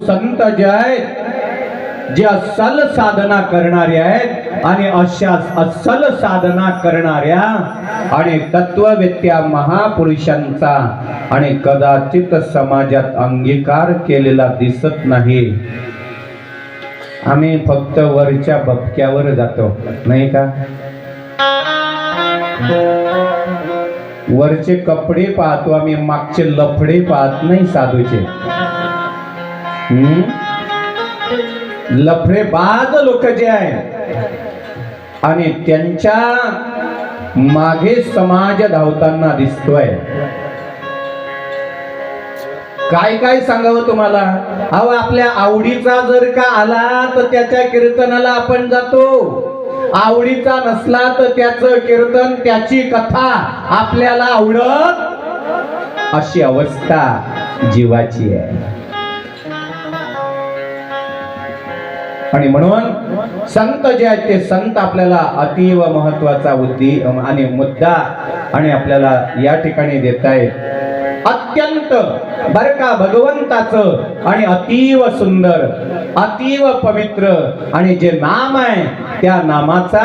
संत जे आहेत जे अस्सल साधना करणारे आहेत आणि अशा अस्सल साधना करणाऱ्या आणि तत्ववेत्या महापुरुषांचा आणि कदाचित समाजात अंगीकार केलेला दिसत नाही. आम्ही फक्त वरच्या बबक्यावर जातो नाही का? वरचे कपडे पाहतो आम्ही मागचे लफडे पाहत नाही साधूचे. लफडेबाज लोक जे आहेत आणि त्यांच्या मागे समाज धावताना दिसतोय. काय काय सांगावं तुम्हाला? अहो आपल्या आवडीचा जर का आला तर त्याच्या कीर्तनाला आपण जातो. आवडीचा नसला तर त्याचं कीर्तन त्याची कथा आपल्याला आवडत अशी अवस्था जीवाची आहे. आणि म्हणून संत जे आहेत ते संत आपल्याला अतीव महत्त्वाचा बुद्धी आणि मुद्दा आणि आपल्याला या ठिकाणी देत आहेत अत्यंत बर का भगवंताचं आणि अतीव सुंदर अतीव पवित्र आणि जे नाम आहे त्या नामाचा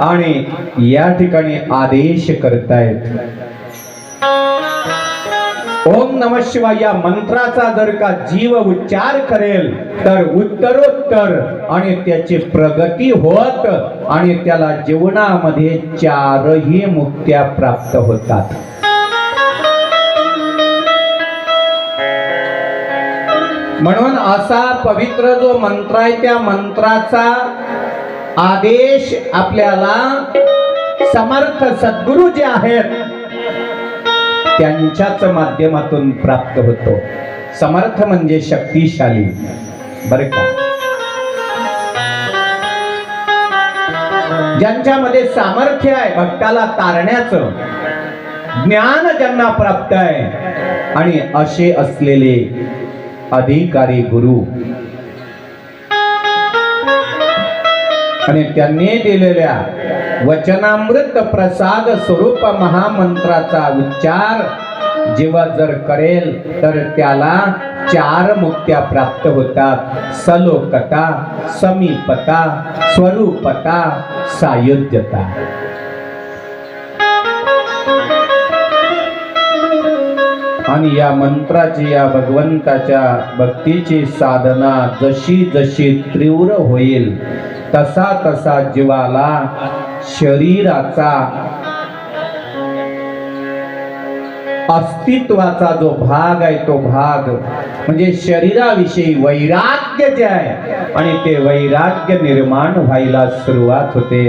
आणि या ठिकाणी आदेश करतायत. ओम नम शिवाय या मंत्राचा जर का जीव उच्चार करेल तर उत्तरोत्तर आणि त्याची प्रगती होत आणि त्याला जीवनामध्ये चारही मुक्त्या प्राप्त होतात. म्हणून असा पवित्र जो मंत्र आहे त्या मंत्राचा आदेश आपल्याला समर्थ सद्गुरु जे आहेत त्यांच्याच माध्यमातून प्राप्त होतो. समर्थ म्हणजे शक्तिशाली. बर का? ज्यांच्यामध्ये सामर्थ्य आहे भक्ताला तारण्याचं ज्ञान ज्यांना प्राप्त आहे आणि असे असलेले अधिकारी गुरु. आणि त्यांनी दिलेल्या वचनामृत प्रसाद स्वरूप महामंत्राचा उच्चार. जेव्हा जर करेल तर त्याला चार मुक्त्या प्राप्त होतात. सलोकता समीपता स्वरूपता सायुज्यता. आणि या मंत्राची या भगवंताच्या भक्तीची साधना जशी जशी तीव्र होईल तसा तसा जीवाला शरीराचा अस्तित्वाचा जो भाग आहे तो भाग म्हणजे शरीराविषयी वैराग्य जे आहे आणि ते वैराग्य निर्माण व्हायला सुरुवात होते.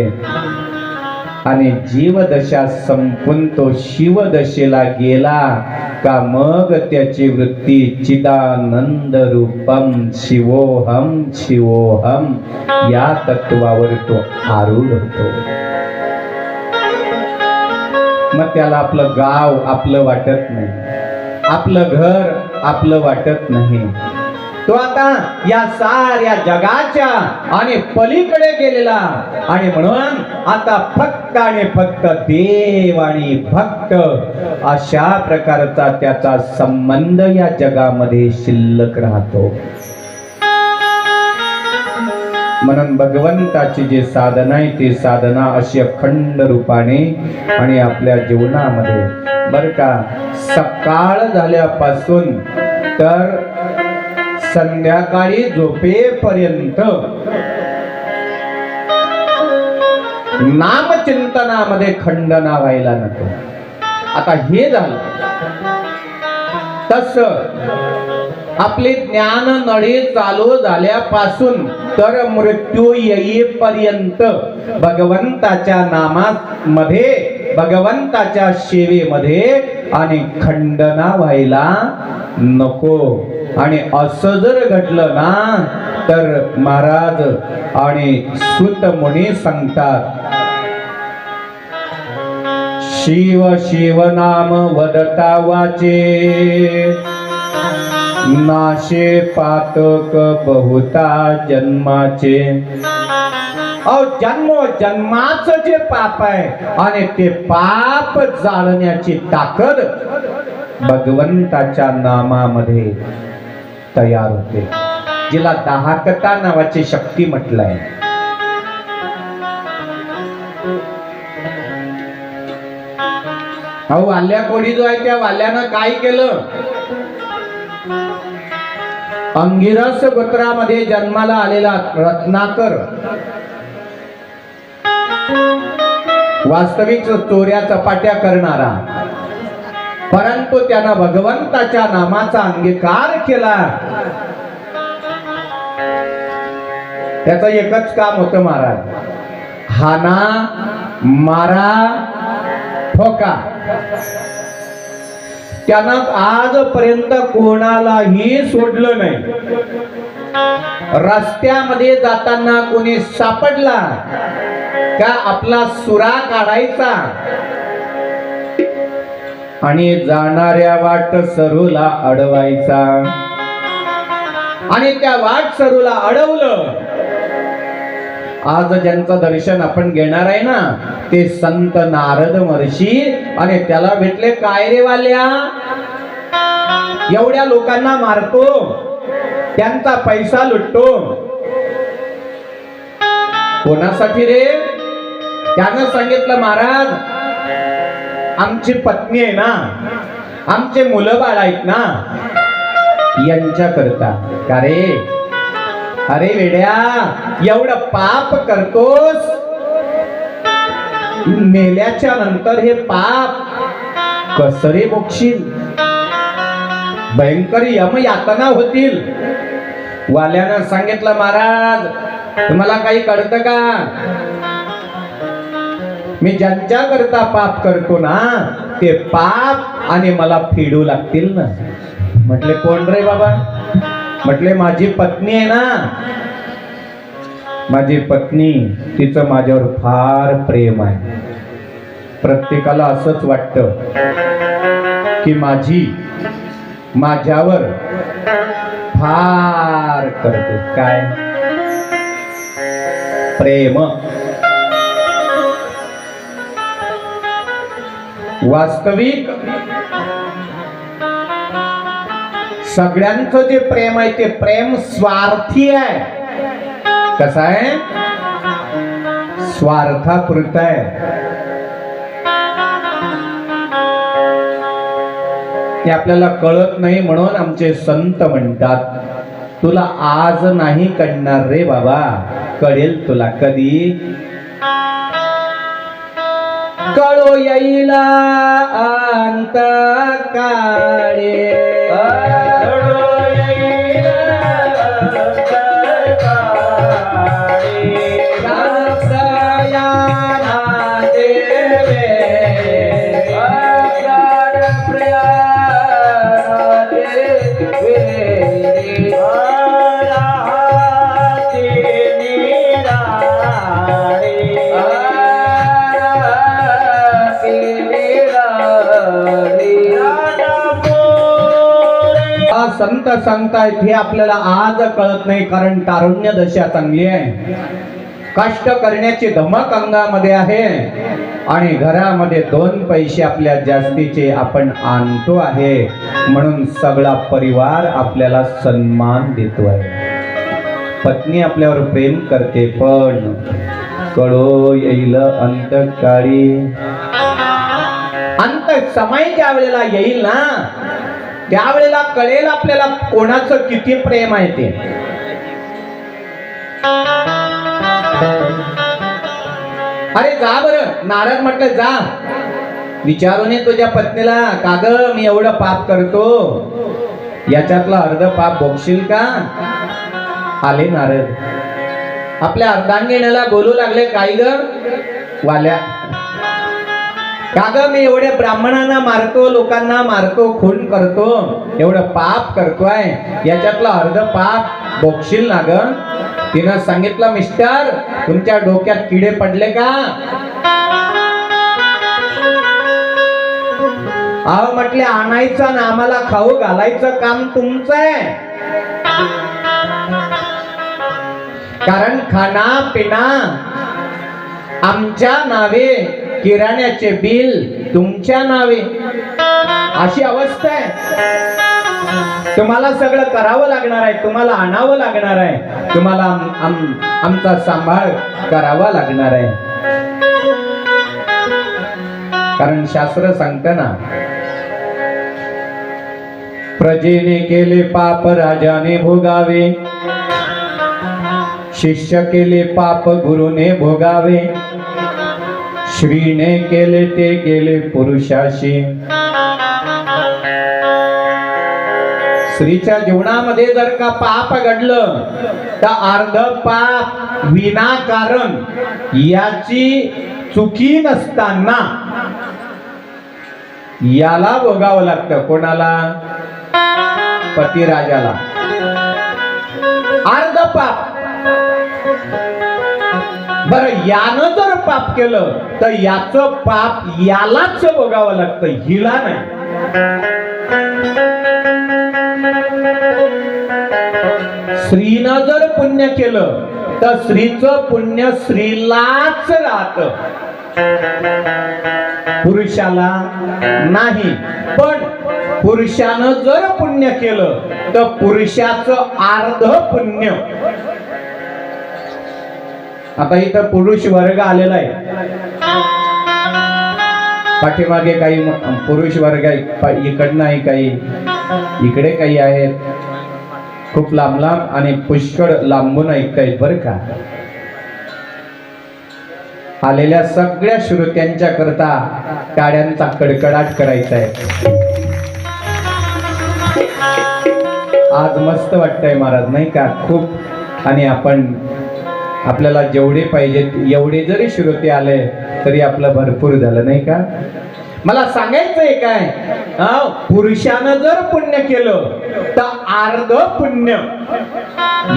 आणि जीवदशा संपून तो शिवदशेला गेला का मग त्याची वृत्ती चिदानंद रूपम शिवोहम शिवोहम या तत्वावर तो आरूढ होतो. मग त्याला आपलं गाव आपलं वाटत नाही. आपलं घर आपलं वाटत नाही. तो आता या साऱ्या जगाच्या आणि पलीकडे गेलेला. आणि म्हणून आता फक्त आणि फक्त देव आणि भक्त अशा प्रकारचा त्याचा संबंध या जगामध्ये शिल्लक राहतो. म्हणून भगवंताची जी साधना आहे ती साधना अशी अखंड रूपाने आणि आपल्या जीवनामध्ये. बर का? सकाळ झाल्यापासून तर संध्याकाळी झोपेपर्यंत. नामचिंतनामध्ये खंडना व्हायला नको. आता हे झालं. तस आपली ज्ञान नळी चालू झाल्यापासून तर मृत्यू येईपर्यंत भगवंताच्या नामामध्ये भगवंताच्या सेवेमध्ये आणि खंडना व्हायला नको. आणि असं जर घडलं ना तर महाराज आणि सुत मुनी सांगतात शिव शिव नाम वदता वाचे नाशे पातक बहुता जन्माचे. अहो जन्मो जन्माचं जे पाप आहे आणि ते पाप जाळण्याची ताकद भगवंताच्या नामामध्ये तयार होते. जिला दाहकता नावाची शक्ती म्हटलंय. अहो वाल्या कोणी जो आहे त्या वाल्यानं काय केलं? अंगिरस गोत्रामध्ये जन्माला आलेला रत्नाकर. वास्तविक चोऱ्या चपाट्या करणारा. परंतु त्यानं भगवंताच्या नामाचा अंगीकार केला. त्याच एकच काम होतं महाराज. हाना मारा ठोका. त्यानं आजपर्यंत कोणालाही सोडलं नाही. रस्त्यामध्ये जाताना कोणी सापडला. का आपला सुरा काढायचा? आणि जाणाऱ्या वाट सरूला अडवायचा. आणि त्या वाट सरूला अडवलं. आज ज्यांचं दर्शन आपण घेणार आहे ना ते संत नारद महर्षी आणि त्याला भेटले काय रे वाल्या? एवढ्या लोकांना मारतो. त्यांचा पैसा लुटतो. कोणासाठी रे? त्यानं सांगितलं महाराज आमची पत्नी आहे ना आमचे मुलं बाळ आहेत ना यांच्या करता का रे? अरे वेड्या एवढं पाप करतोस? मेल्याच्या नंतर हे पाप कसरे बोक्षील भयंकर यम यातना होतील. वाल्यानं सांगितलं महाराज तुम्हाला काही कळतं का? मी ज्यांच्या करता पाप करतो ना ते पाप आणि मला फेडू लागतील ना. म्हटले कोण रे बाबा? म्हटले माझी पत्नी आहे ना. माझी पत्नी तिचं माझ्यावर फार प्रेम आहे. प्रत्येकाला असंच वाटतं की माझी माझ्यावर फार करते. काय? प्रेम. वास्तविक सगळ्यांचं जे प्रेम आहे ते प्रेम स्वार्थी आहे. कसं आहे? स्वार्थापुरत आहे. ते आपल्याला कळत नाही म्हणून आमचे संत म्हणतात तुला आज नाही कळणार रे बाबा कळेल तुला कधी. कळो येईला अंत काळे संत सांगतायत हे आपल्याला आज कळत नाही कारण तारुण्य दशा चांगली आहे. कष्ट करण्याची धमक अंगामध्ये आहे. आणि घरामध्ये दोन पैसे आपल्या जास्तीचे आपण आणतो आहे. म्हणून सगळा परिवार आपल्याला सन्मान देतो आहे. पत्नी आपल्यावर प्रेम करते पण कळो येईल अंतकाळी. अंत समय ज्या वेळेला येईल ना त्यावेळेला कळेल आपल्याला कोणाचं किती प्रेम आहे ते. अरे जा बर नारद म्हटलं जा. विचारून ये तुझ्या पत्नीला काग मी एवढं पाप करतो. याच्यातलं अर्ध पाप बघशील का? आले नारद. आपल्या अर्धांगिणीला बोलू लागले काय ग? वाल्या काग मी एवढ्या ब्राह्मणांना मारतो लोकांना मारतो खून करतो एवढं पाप करतोय. याच्यातलं अर्ध पाप बोक्षील ना ग. तिनं सांगितलं मिस्टर तुमच्या डोक्यात किडे पडले का? अहो म्हटले आणायचं ना आम्हाला खाऊ घालायचं काम तुमचं आहे. कारण खाना पिना आमच्या नावे किराण्याचे बिल तुमच्या नावे. अशी अवस्था आहे. तुम्हाला सगळं करावं लागणार आहे. तुम्हाला आणावं लागणार आहे. तुम्हाला आम- आमचा सांभाळ करावा लागणार आहे. कारण शास्त्र सांगताना प्रजेने केले पाप राजाने भोगावे. शिष्य केले पाप गुरुने भोगावे. श्रीने केले ते गेले पुरुषाशी. स्त्रीच्या जीवनामध्ये जर का पाप घडलं तर अर्ध पाप विनाकारण याची चुकी नसताना याला भोगावं लागतं. कोणाला? पतिराजाला अर्ध पाप. यानं जर पाप केलं तर याचं पाप यालाच बघावं लागतं हिला नाही. स्त्रीनं जर पुण्य केलं तर स्त्रीचं पुण्य स्त्रीलाच राहत. पुरुषाला नाही पण पुरुषानं जर पुण्य केलं तर पुरुषाचं अर्ध पुण्य. आता इथं पुरुष वर्ग आलेला आहे. पाठीमागे काही पुरुष वर्ग इकडनं आहे काही. इकडे काही आहेत. खूप लांब लांब आणि पुष्कळ लांबून ऐकतायत बरं का. आलेल्या सगळ्या श्रोत्यांच्या करता टाळ्यांचा कडकडाट करायचा आहे. आज मस्त वाटतंय महाराज नाही का? खूप. आणि आपण आपल्याला जेवढे पाहिजेत एवढे जरी श्रोते आले तरी आपलं भरपूर झालं नाही का? मला सांगायचंय काय? पुरुषानं जर पुण्य केलं तर अर्ध पुण्य.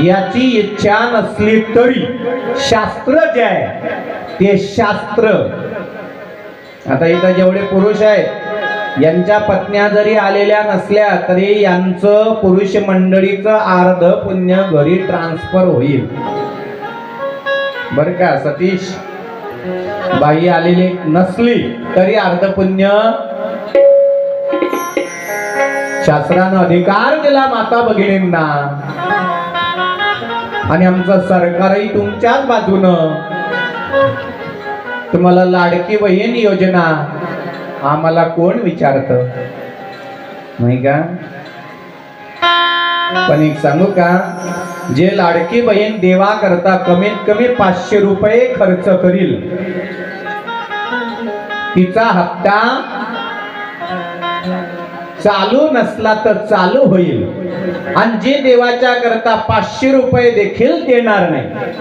याची इच्छा नसली तरी शास्त्र जे आहे ते शास्त्र. आता इथं जेवढे पुरुष आहेत यांच्या पत्न्या जरी आलेल्या नसल्या तरी यांचं पुरुष मंडळीचं अर्ध पुण्य घरी ट्रान्सफर होईल. बर का सतीश? बाई आलेली नसली तरी अर्धपुण्य. शासनानं शास्त्रानं अधिकार दिला माता भगिनींना. आणि आमचं सरकारही तुमच्याच बाजूनं. तुम्हाला लाडकी बहीण योजना आम्हाला कोण विचारत? नाही का? पण एक सांगू का? जे लाडकी बहीण देवा करता कमीत कमी पाचशे रुपये खर्च करील. तिचा हप्ता चालू नसला तर चालू होईल. आणि जे देवाच्या करता पाचशे रुपये देखील देणार नाही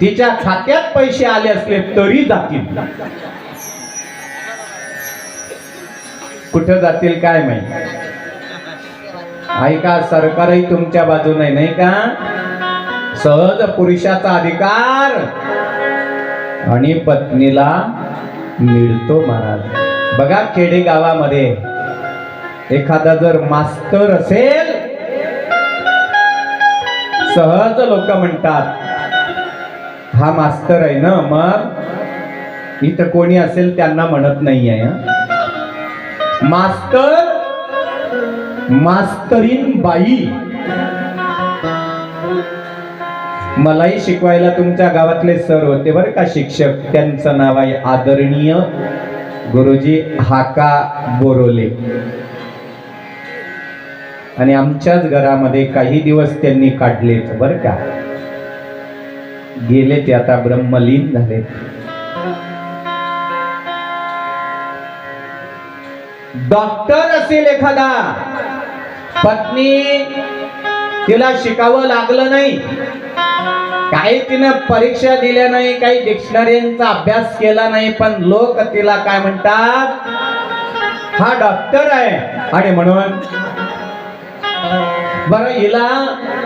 तिच्या खात्यात पैसे आले असले तरी जातील. कुठं जातील काय माहिती? ऐका सरकारही तुमच्या बाजूने नाही का? सहज पुरुषाचा अधिकार. आणि पत्नीला मिळतो महाराज. बघा खेडे गावामध्ये एखादा जर मास्तर असेल सहज लोक म्हणतात हा मास्तर आहे ना मग इथं कोणी असेल त्यांना म्हणत नाही आहे मास्तर मास्तरीन बाई. मलाही शिकवायला तुमच्या गावातले सर होते बरं का शिक्षक. त्यांचं नाव आहे आदरणीय गुरुजी हाका बोरोले. आणि आमच्याच घरामध्ये काही दिवस त्यांनी काढलेत बरं का. गेले ते आता ब्रह्मलीन झाले डॉक्टर असेल एखादा. पत्नी तिला शिकावं लागलं नाही. काही तिनं परीक्षा दिल्या नाही काही डिक्शनरीचा अभ्यास केला नाही पण लोक तिला काय म्हणतात? हा डॉक्टर आहे. आणि म्हणून बरं हिला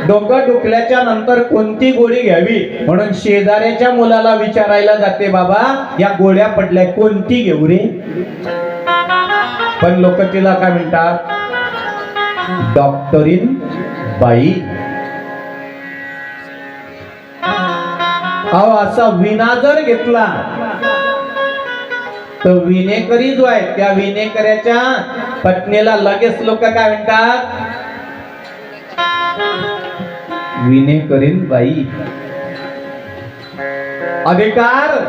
डोकं दुखल्याच्या नंतर कोणती गोळी घ्यावी? म्हणून शेजाऱ्याच्या मुलाला विचारायला जाते बाबा या गोळ्या पडल्या कोणती घेऊ रे? पण लोक तिला काय म्हणतात? डॉक्टरीन बाई. अहो असा विना जर घेतला तर विनेकरी जो आहे त्या विनेकऱ्याच्या पत्नीला लगेच लोक काय म्हणतात? विनेकरीन बाई. अधिकार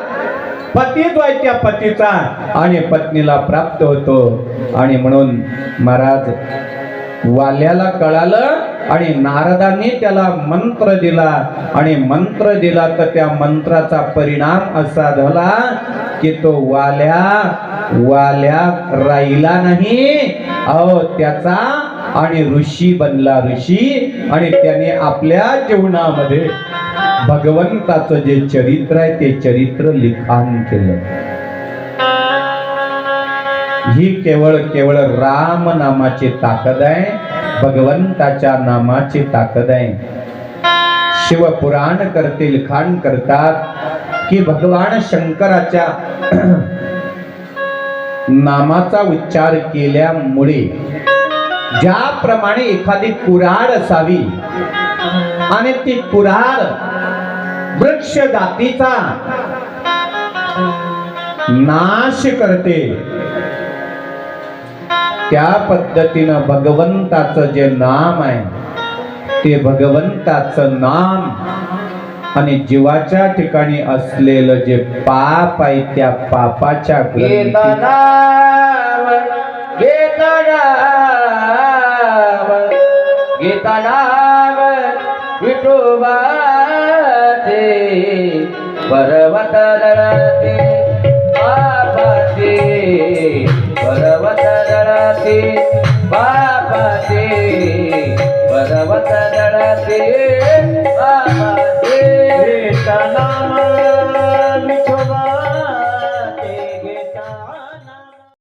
आहे त्या पतीचा आणि पत्नीला प्राप्त होतो. आणि म्हणून महाराज वाल्याला कळालं आणि नारदांनी त्याला मंत्र दिला. आणि मंत्र दिला तर त्या मंत्राचा परिणाम असा झाला की तो वाल्या वाल्या राहिला नाही. अहो त्याचा आणि ऋषी बनला ऋषी आणि त्याने आपल्या जीवनामध्ये भगवंताचं जे चरित्र आहे ते चरित्र लिखाण केलं. ही केवळ केवळ राम नामाची ताकद आहे भगवंताच्या नामाची ताकद आहे. शिवपुराण करते लिखाण करतात की भगवान शंकराच्या नामाचा उच्चार केल्यामुळे ज्याप्रमाणे एखादी कुराड असावी आणि ती कुराड वृक्ष जातीचा नाश करते त्या पद्धतीनं भगवंताचं जे नाम आहे ते भगवंताचं नाम आणि जीवाच्या ठिकाणी असलेलं जे पाप आहे त्या पापाच्या ग्रंथी